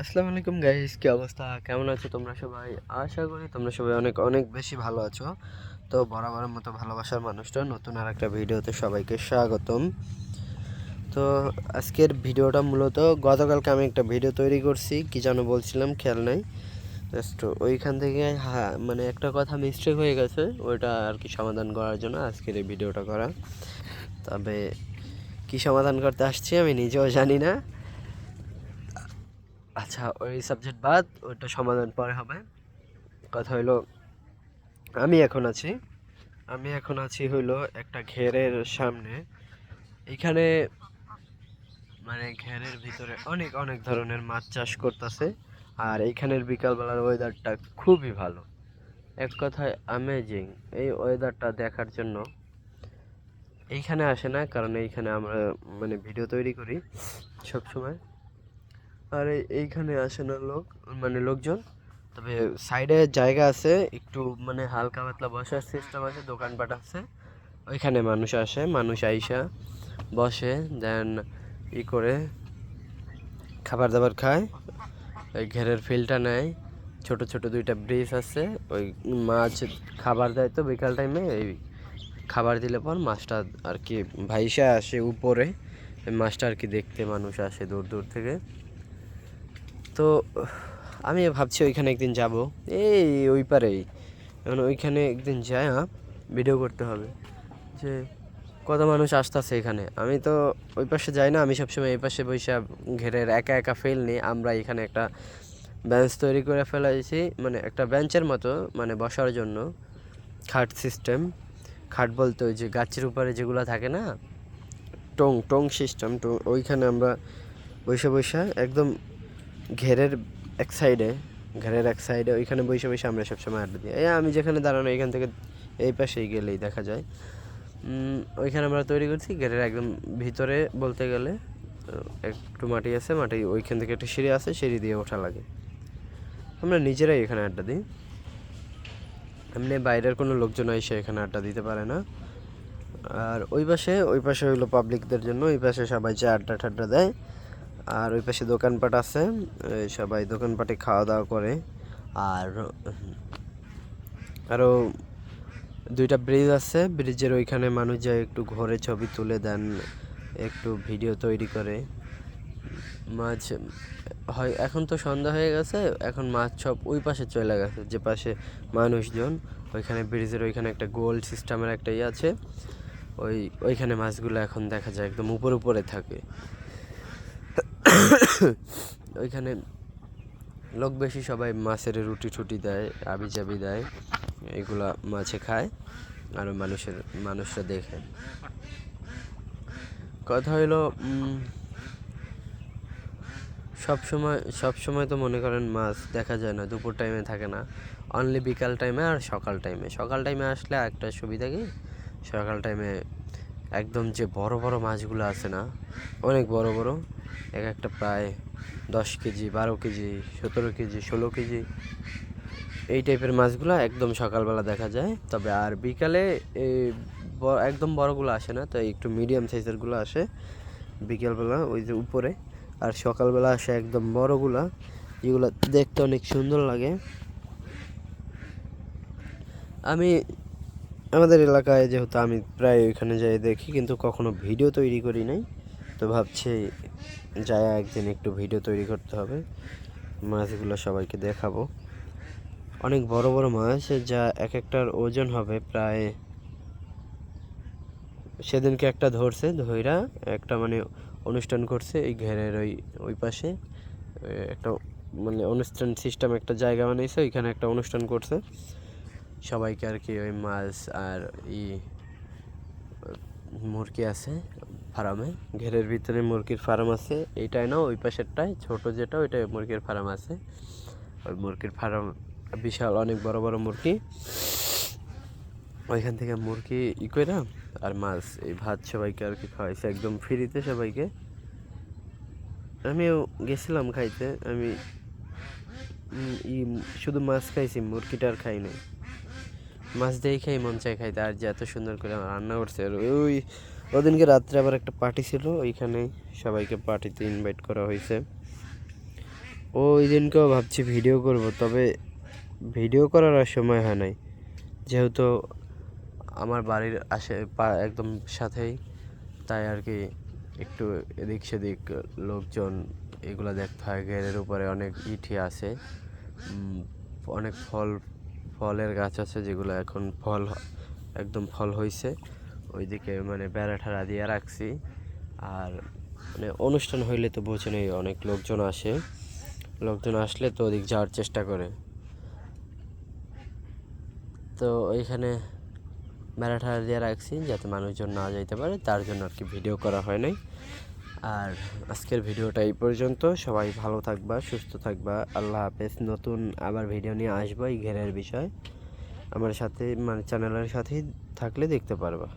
আসসালামু আলাইকুম গাইস কি অবস্থা? কেমন আছো তোমরা সবাই? আশা করি তোমরা সবাই অনেক অনেক বেশি ভালো আছো। তো বরাবরের মতো ভালোবাসার মানুষটা নতুন আর একটা ভিডিওতে সবাইকে স্বাগতম। তো আজকের ভিডিওটা মূলত, গতকালকে আমি একটা ভিডিও তৈরি করছি, কি যেন বলছিলাম, খেয়াল নাই। জাস্ট ওইখান থেকে হ্যাঁ মানে একটা কথা মিস্টেক হয়ে গেছে, ওইটা আর কি সমাধান করার জন্য আজকের এই ভিডিওটা করা। তবে কি সমাধান করতে আসছি আমি নিজেও জানি না। আচ্ছা ওই সাবজেক্ট বাদ, ওটা সমাধান পরে হবে। কথা হইল, আমি এখন আছি, আমি এখন আছি হইল একটা ঘেরের সামনে। এখানে মানে ঘেরের ভিতরে অনেক অনেক ধরনের মাছ চাষ করতেছে, আর এইখানের বিকালবেলার ওয়েদারটা খুবই ভালো। এক কথায় অ্যামেজিং এই ওয়েদারটা দেখার জন্য। এইখানে আসে না, কারণ এইখানে আমরা মানে ভিডিও তৈরি করি সব সময় আর এইখানে আসে না লোক মানে লোকজন। তবে সাইডে জায়গা আছে, একটু মানে হালকা পাতলা বসার সিস্টেম আছে, দোকানপাট আছে। ওইখানে মানুষ আসে, মানুষ আইসা বসে দেন ই করে খাবার দাবার খায়। ওই ঘেরের ফিলটা নেয়। ছোট ছোট দুইটা ব্রিজ আছে। ওই মাছ খাবার দেয় তো বিকাল টাইমে এই খাবার দিলে পর মাছটা আর কি ভাইসা আসে উপরে। মাছটা আর কি দেখতে মানুষ আসে দূর দূর থেকে। তো, আমি ভাবছি ওইখানে একদিন যাব। এই ওই পারেই। এখন ওইখানে একদিন যাই ভিডিও করতে হবে। যে কত মানুষ আসতেছে এখানে। আমি তো ওই পাশে যাই না, আমি সবসময় এই পাশে বৈশা ঘেরের একা একা ফেল নিই। আমরা এখানে একটা বেঞ্চ তৈরি করে ফেলাইছি মানে একটা বেঞ্চের মতো মানে বসার জন্য। খাট সিস্টেম খাট বলতে ওই যে গাছের উপরে যেগুলো থাকে না, টং টং সিস্টেম তো ওইখানে আমরা বসে বসে একদম ঘেরের এক সাইডে ঘেরের এক সাইডে ওইখানে বসে বসে আমরা সবসময় আড্ডা দিই। এই আমি যেখানে দাঁড়ানো এখান থেকে এই পাশেই গেলেই দেখা যায়। ওইখানে আমরা তৈরি করছি ঘেরের একদম ভিতরে বলতে গেলে। একটু মাটি আছে, মাটি ওইখান থেকে একটা সিঁড়ি আছে, সিঁড়ি দিয়ে ওঠা লাগে। আমরা নিজেরাই এখানে আড্ডা দিই। এমনি বাইরের কোনো লোকজন এসে এখানে আড্ডা দিতে পারে না। আর ওই পাশে ওই পাশে হইল পাবলিকদের জন্য, ওই পাশে সবাই যে আড্ডা ঠাড্ডা দেয় আর ওই পাশে দোকানপাট আছে সবাই দোকানপাটে খাওয়া দাওয়া করে। আর আরও দুইটা ব্রিজ আছে ব্রিজের ওইখানে মানুষ যায় একটু ঘরে, ছবি তুলে দেন, একটু ভিডিও তৈরি করে। মাছ, হয়, এখন তো সন্ধ্যা হয়ে গেছে, এখন মাছ সব ওই পাশে চলে গেছে, যে পাশে মানুষজন। ওইখানে ব্রিজের ওইখানে একটা গোল সিস্টেমের একটা ইয়ে আছে। ওই, ওইখানে মাছগুলো এখন দেখা যায় একদম উপরে উপরে থাকে। ওইখানে লোক বেশি সবাই মাছের রুটি টুটি দেয় আবি চাবি দেয়, এগুলা মাছে খায়, আর মানুষের, মানুষরা দেখে। কথা হইল সব সময় সব সময় তো মনে করেন মাছ দেখা যায় না, দুপুর টাইমে থাকে না। অনলি বিকাল টাইমে আর সকাল টাইমে সকাল টাইমে আসলে একটা সুবিধা কি? সকাল টাইমে একদম যে বড় বড় মাছগুলো আছে না, অনেক বড় বড়। এক একটা প্রায় দশ কেজি, বারো কেজি, সতেরো কেজি, ষোলো কেজি। এই টাইপের মাছগুলো একদম সকালবেলা দেখা যায়। তবে আর বিকালে একদম বড়গুলো আসে না, তো একটু মিডিয়াম সাইজেরগুলো আসে বিকেলবেলা ওই যে উপরে। আর সকালবেলা আসে একদম বড়গুলা যেগুলো দেখতে অনেক সুন্দর লাগে। আমি আমাদের এলাকায় যেহেতু আমি প্রায় ওইখানে যাই দেখি, কিন্তু কখনো ভিডিও তৈরি করি নাই। তো ভাবছি যায় একদিন একটু ভিডিও তৈরি করতে হবে। মাছগুলো সবাইকে দেখাবো। অনেক বড় বড় মাছ, যা এক একটার ওজন হবে প্রায় সেদিনকে একটা ধরছে ধইরা, একটা মানে অনুষ্ঠান করছে এই ঘেরের ওই ওই পাশে। একটা মানে অনুষ্ঠান সিস্টেম একটা জায়গা বানিয়েছে ওইখানে একটা অনুষ্ঠান করছে। সবাইকে আর কি ওই মাছ আর ই, মুরগি আছে ফার্মে। ঘেরের ভিতরে মুরগির ফার্ম আছে, এইটাই না, ওই পাশেরটাই, ছোট যেটা, ওইটাই মুরগির ফার্ম আছে। ওই মুরগির ফার্ম বিশাল, অনেক বড় বড় মুরগি। ওইখান থেকে মুরগি ই কইরা আর মাছ, এই ভাত সবাইকে আর কি খাওয়াইছে, একদম ফ্রিতে সবাইকে। আমিও গেছিলাম খাইতে, আমি শুধু মাছ খাইছি, মুরগিটা আর খাই নাই। মাছ দিয়েই খাই, মন চাই খাইতে। আর যে এত সুন্দর করে রান্না করছে, আর ওই ওদিনকে রাত্রে আবার একটা পার্টি ছিল, ওইখানে সবাইকে পার্টিতে ইনভাইট করা হয়েছে। ওই দিনকেও ভাবছি ভিডিও করব, তবে ভিডিও করার আর সময় হয় নাই। যেহেতু আমার বাড়ির আশে একদম সাথেই, তাই আর কি একটু এদিক সেদিক লোকজন এগুলো দেখতে হয়। ঘেরের উপরে অনেক ইটি আছে অনেক ফল ফলের গাছ আছে যেগুলো এখন ফল একদম ফল হয়েছে ওইদিকে মানে বেড়া ঠেড়া দিয়ে রাখছি। আর মানে অনুষ্ঠান হইলে তো বোঝেনই অনেক লোকজন আসে। লোকজন আসলে তো ওদিক যাওয়ার চেষ্টা করে। তো ওইখানে বেড়া ঠেড়া দিয়ে রাখছি যাতে মানুষজন না যাইতে পারে। তার জন্য আর কি ভিডিও করা হয় নাই। আর আজকের ভিডিওটা এই পর্যন্ত। সবাই ভালো থাকবা, সুস্থ থাকবা। আল্লাহ হাফেজ। নতুন আবার ভিডিও নিয়ে আসব এই ঘেরের বিষয়। আমার সাথে মানে চ্যানেলের সাথেই থাকলে দেখতে পারবা।